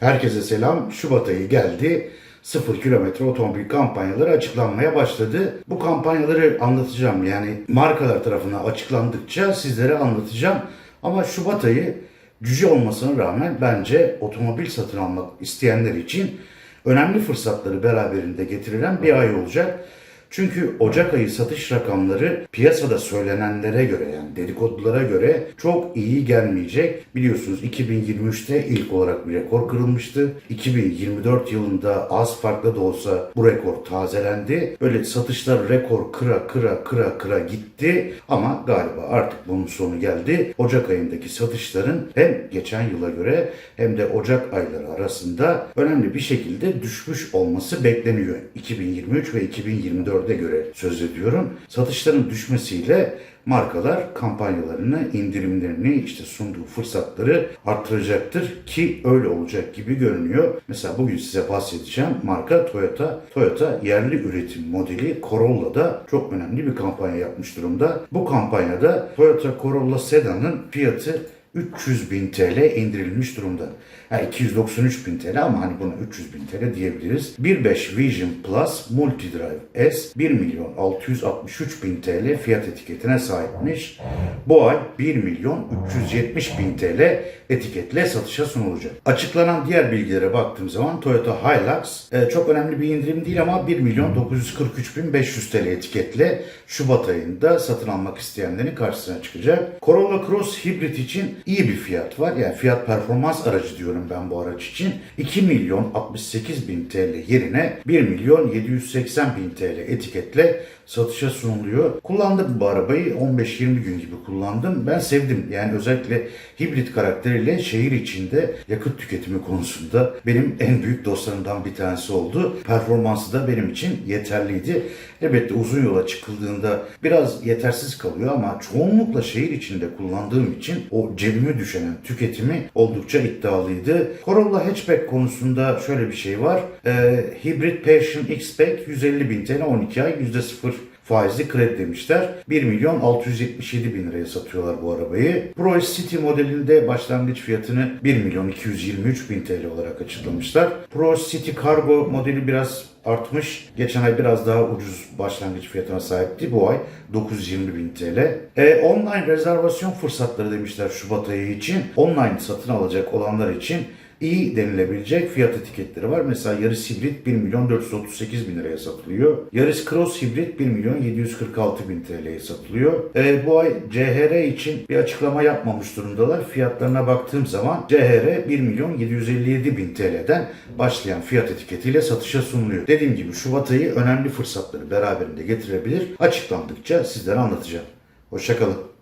Herkese selam. Şubat ayı geldi. 0 kilometre otomobil kampanyaları açıklanmaya başladı. Bu kampanyaları anlatacağım. Yani markalar tarafından açıklandıkça sizlere anlatacağım. Ama Şubat ayı cüce olmasına rağmen bence otomobil satın almak isteyenler için önemli fırsatları beraberinde getirilen bir ay olacak. Çünkü Ocak ayı satış rakamları piyasada söylenenlere göre yani dedikodulara göre çok iyi gelmeyecek. Biliyorsunuz 2023'te ilk olarak bir rekor kırılmıştı. 2024 yılında az farklı da olsa bu rekor tazelendi. Böyle satışlar rekor kıra kıra kıra kıra gitti ama galiba artık bunun sonu geldi. Ocak ayındaki satışların hem geçen yıla göre hem de Ocak ayları arasında önemli bir şekilde düşmüş olması bekleniyor. 2023 ve 2024'e göre söz ediyorum. Satışların düşmesiyle markalar kampanyalarını, indirimlerini, işte sunduğu fırsatları arttıracaktır ki öyle olacak gibi görünüyor. Mesela bugün size bahsedeceğim marka Toyota. Toyota yerli üretim modeli Corolla'da çok önemli bir kampanya yapmış durumda. Bu kampanyada Toyota Corolla Sedan'ın fiyatı 300 bin TL indirilmiş durumda. Yani 293 bin TL ama hani buna 300 bin TL diyebiliriz. 1.5 Vision Plus Multidrive S 1 milyon 663 bin TL fiyat etiketine sahipmiş. Bu ay 1 milyon 370 bin TL etiketle satışa sunulacak. Açıklanan diğer bilgilere baktığım zaman Toyota Hilux e, çok önemli bir indirim değil ama 1 milyon 943 bin 500 TL etiketle Şubat ayında satın almak isteyenlerin karşısına çıkacak. Corolla Cross Hybrid için iyi bir fiyat var. Yani fiyat performans aracı diyorum ben bu araç için. 2 milyon 68 bin TL yerine 1 milyon 780 bin TL etiketle satışa sunuluyor. Kullandım bu arabayı 15-20 gün gibi kullandım. Ben sevdim. Yani özellikle hibrit karakteriyle şehir içinde yakıt tüketimi konusunda benim en büyük dostlarımdan bir tanesi oldu. Performansı da benim için yeterliydi. Elbette uzun yola çıkıldığında biraz yetersiz kalıyor ama çoğunlukla şehir içinde kullandığım için o cebime düşen tüketimi oldukça iddialıydı. Corolla hatchback konusunda şöyle bir şey var. Ee, Hybrid Passion X-Pack 150 bin TL 12 ay %0 faizli kredi demişler. 1 milyon 677 bin liraya satıyorlar bu arabayı. Pro City modelinde başlangıç fiyatını 1 milyon 223 bin TL olarak açıklamışlar. Pro City Cargo modeli biraz artmış. Geçen ay biraz daha ucuz başlangıç fiyatına sahipti. Bu ay 920 bin TL. E, online rezervasyon fırsatları demişler Şubat ayı için. Online satın alacak olanlar için iyi denilebilecek fiyat etiketleri var. Mesela Yaris Hibrit 1 milyon 438 bin liraya satılıyor. Yaris Cross Hibrit 1 milyon 746 bin TL'ye satılıyor. E, bu ay CHR için bir açıklama yapmamış durumdalar. Fiyatlarına baktığım zaman CHR 1 milyon 757 bin TL'den başlayan fiyat etiketiyle satışa sunuluyor. Dediğim gibi Şubat ayı önemli fırsatları beraberinde getirebilir. Açıklandıkça sizlere anlatacağım. Hoşçakalın.